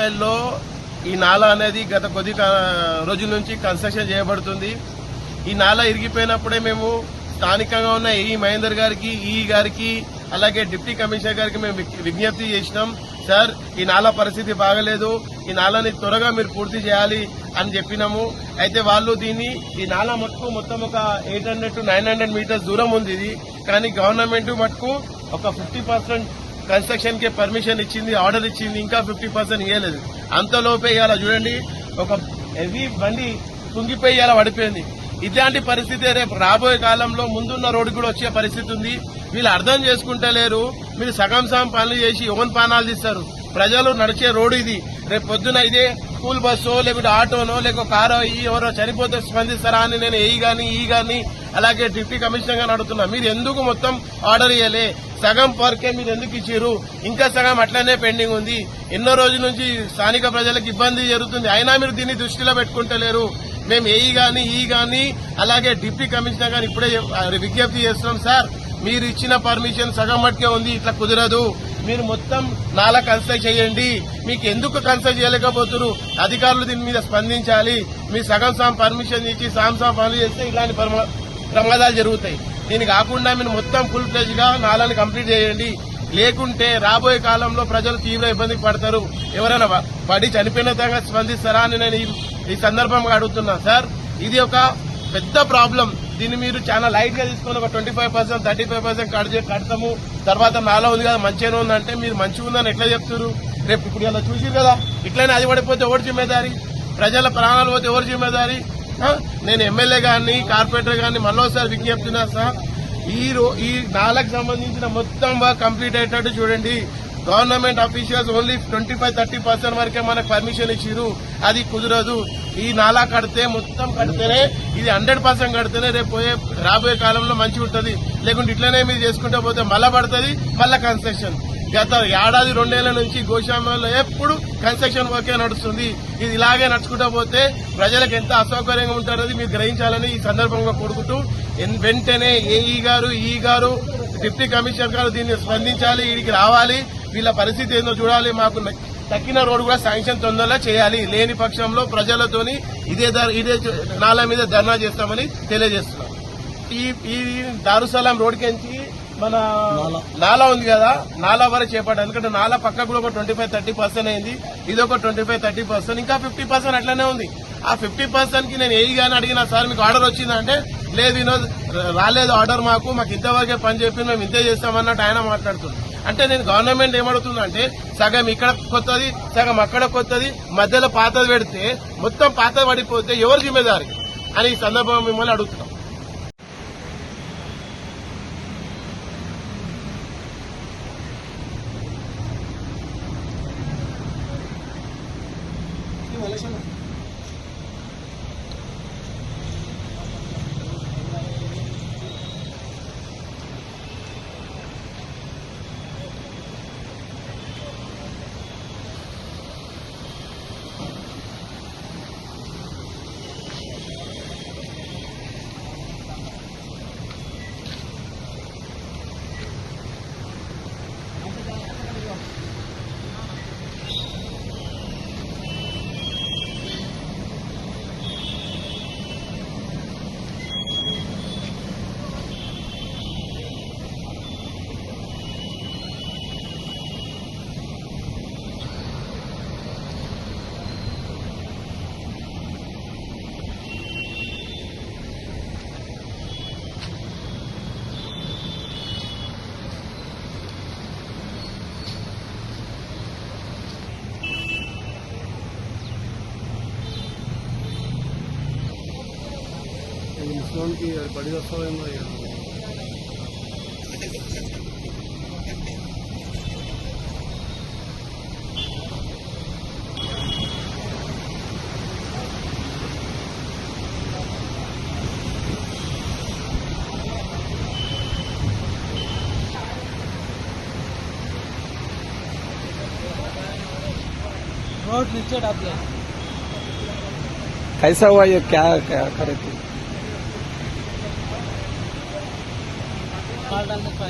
బోయినపల్లిలో ఈ నాల అనేది గత కొద్ది రోజుల నుంచి కన్స్ట్రక్షన్ చేయబడుతుంది. ఈ నాల ఇరిగిపోయినప్పుడే మేము స్థానికంగా ఉన్న ఈ మహేందర్ గారికి ఈ గారికి అలాగే డిప్యూటీ కమిషనర్ గారికి మేము విజ్ఞప్తి చేసినాం. సార్ ఈ నాల పరిస్థితి బాగలేదు. ఈ నాలాని త్వరగా మీరు పూర్తి చేయాలి అని చెప్పినాము. అయితే వాళ్ళు దీన్ని ఈ నాల మటుకు మొత్తం ఒక eight hundred two nine hundred metres దూరం ఉంది ఇది. కానీ గవర్నమెంట్ మటుకు ఒక ఫిఫ్టీ పర్సెంట్ కన్స్ట్రక్షన్కి పర్మిషన్ ఇచ్చింది ఆర్డర్ ఇచ్చింది ఇంకా ఫిఫ్టీ పర్సెంట్ ఇవ్వలేదు అంతలోపే ఇవాళ చూడండి. ఒక హెవీ బండి కుంగిపోయి ఇలా పడిపోయింది. ఇట్లాంటి పరిస్థితి రేపు రాబోయే కాలంలో ముందున్న రోడ్డు కూడా వచ్చే పరిస్థితి ఉంది. వీళ్ళు అర్థం చేసుకుంటలేరు మీరు సగం సగం పనులు చేసి ఓన్ పానాలు తీస్తారు. ప్రజలు నడిచే రోడ్డు ఇది. రేపు పొద్దున ఇదే స్కూల్ బస్సో లేకుంటే ఆటోనో లేక కారో ఈ ఎవరో చనిపోతే స్పందిస్తారా అని నేను ఏ గాని ఈ గాని అలాగే డిప్యూటీ కమిషనర్ గాని అడుగుతున్నా మీరు ఎందుకు మొత్తం ఆర్డర్ ఇయ్యలే? సగం వరకే మీరు ఎందుకు ఇచ్చారు ఇంకా సగం అట్లనే పెండింగ్ ఉంది. ఎన్నో రోజుల నుంచి స్థానిక ప్రజలకు ఇబ్బంది జరుగుతుంది. అయినా మీరు దీన్ని దృష్టిలో పెట్టుకుంటలేరు. మేము ఏఈ గాని ఈ గాని అలాగే డిప్యూటీ కమిషనర్ గాని ఇప్పుడే విజ్ఞప్తి చేస్తున్నాం సార్. మీరు ఇచ్చిన పర్మిషన్ సగం మట్టుకే ఉంది ఇట్లా కుదరదు. మీరు మొత్తం నాలా కన్సల్ట్ చేయండి. మీకు ఎందుకు కన్సల్ట్ చేయలేకపోతున్నారు అధికారులు దీని మీద స్పందించాలి. మీ సగం సగం పర్మిషన్ ఇచ్చి సాం సాం పనులు చేస్తే ఇలాంటి ప్రమా- ప్రమాదాలు జరుగుతాయి. దీని కాకుండా మీరు మొత్తం ఫుల్ ఫ్లెజ్గా నాలాని కంప్లీట్ చేయండి. లేకుంటే రాబోయే కాలంలో ప్రజలు తీవ్ర ఇబ్బందికి పడతారు. ఎవరైనా పడి చనిపోయిన విధంగా స్పందిస్తారా అని నేను ఈ- సందర్భంగా అడుగుతున్నా. సార్ ఇది ఒక పెద్ద ప్రాబ్లం దీన్ని మీరు చాలా లైట్గా తీసుకొని ఒక twenty five percent thirty five percent కడతాము తర్వాత నాలో ఉంది కదా మంచిగానే ఉందంటే మీరు మంచిగా ఉందని ఎట్లా చెప్తారు రేపు ఇప్పుడు ఇలా చూసిరు కదా ఇట్లనే అది పడిపోతే ఎవరు జిమ్మేదారి? ప్రజల ప్రాణాలు పోతే ఎవరు జిమ్మేదారి? నేను ఎమ్మెల్యే గారిని కార్పొరేటర్ గారిని మళ్ళీసారి విజ్ఞప్తి సార్ ఈ రో- ఈ నాలకు సంబంధించిన మొత్తం వర్క్ కంప్లీట్ అయ్యేటట్టు చూడండి. Government officials only twenty five thirty percent వరకే మనకు పర్మిషన్ ఇచ్చిరు అది కుదరదు. ఈ నాలా కడితే మొత్తం కడితేనే ఇది హండ్రెడ్ పర్సెంట్ కడితేనే రేపు పోయే రాబోయే కాలంలో మంచిగా ఉంటుంది లేకుంటే ఇట్లనే మీరు చేసుకుంటే పోతే మళ్ళా పడుతుంది మళ్ళా కన్స్ట్రక్షన్ గత ఏడాది రెండేళ్ళ నుంచి గోశాలలో ఎప్పుడు కన్స్ట్రక్షన్ వర్కే నడుస్తుంది. ఇది ఇలాగే నడుచుకుంటూ పోతే ప్రజలకు ఎంత అసౌకర్యంగా ఉంటారని మీరు గ్రహించాలని ఈ సందర్భంగా కోరుకుంటూ ఎన్- వెంటనే ఏఈ గారు ఈ గారు డిప్యూటీ కమిషనర్ గారు దీన్ని స్పందించాలి వీడికి రావాలి. వీళ్ళ పరిస్థితి ఏందో చూడాలి. మాకు తక్కిన రోడ్డు కూడా శాంక్షన్ తొందరగా చేయాలి. లేని పక్షంలో ప్రజలతోని ఇదే ఇదే చ- నాల మీద ధర్నా చేస్తామని తెలియజేస్తున్నాం. ఈ ఈ దారుసలాం రోడ్కి మన నాలా. ఉంది కదా? నాలా వరకు చేపట్టాలి. ఎందుకంటే నాలా పక్క కూడా ఒక ట్వంటీ ఫైవ్ థర్టీ పర్సెంట్ అయింది. ఇది ఒక ట్వంటీ ఫైవ్ థర్టీ పర్సెంట్ ఇంకా ఫిఫ్టీ పర్సెంట్ అట్లనే ఉంది. ఆ ఫిఫ్టీ పర్సెంట్కి నేను ఏ గాని అడిగినా సార్ మీకు ఆర్డర్ వచ్చిందంటే లేదు వినోద్ రాలేదు ఆర్డర్ మాకు. మాకు ఇంతవరకే పని చెప్పి మేము ఇంతే చేస్తామన్నట్టు ఆయన మాట్లాడుతుంది అంటే నేను గవర్నమెంట్ ఏమడుతుందంటే సగం ఇక్కడ కొత్తది సగం అక్కడ కొత్తది మధ్యలో పాతది పెడితే మొత్తం పాతది పడిపోతే ఎవరు జిమ్మేదారి? అని ఈ సందర్భంగా మిమ్మల్ని అడుగుతున్నాం. Gracias. ముస్లింకి బడి వస్తామేమో रोड नीचे डाल दिया कैसा हुआ ये क्या क्या करे थे माल डालने को आए।